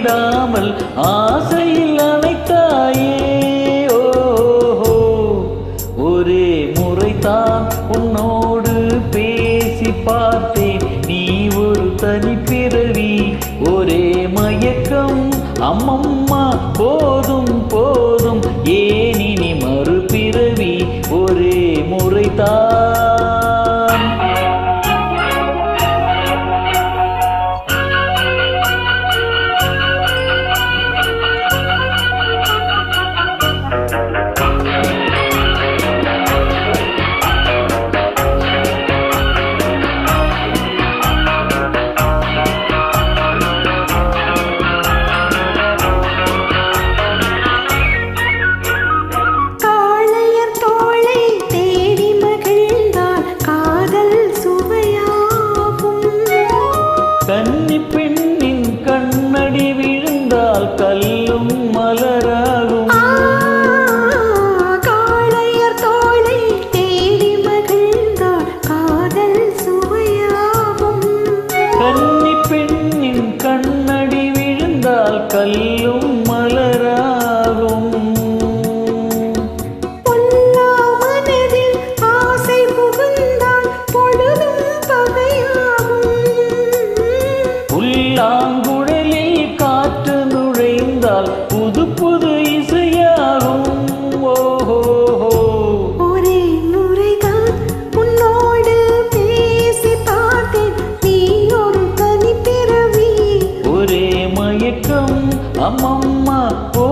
விடாமல் ஆசையில் அணைத்தாயே. ஓஹோ ஒரே முறைதான் உன்னோடு பேசி பார்த்தேன். நீ ஒரு தனி பிறவி ஒரே மயக்கம். அம்மம்மா போதும் போதும். ஏனினி மறுபிறவி? ஒரே முறைதான் கல்லும் மலராகும். காளையர் தோளை தேடி மகிழ்ந்தால் காதல் சுவையாகும். கன்னி பெண்ணின் கண்ணடி விழுந்தால் கல்லும் மயக்கம் அம்மம்மா போ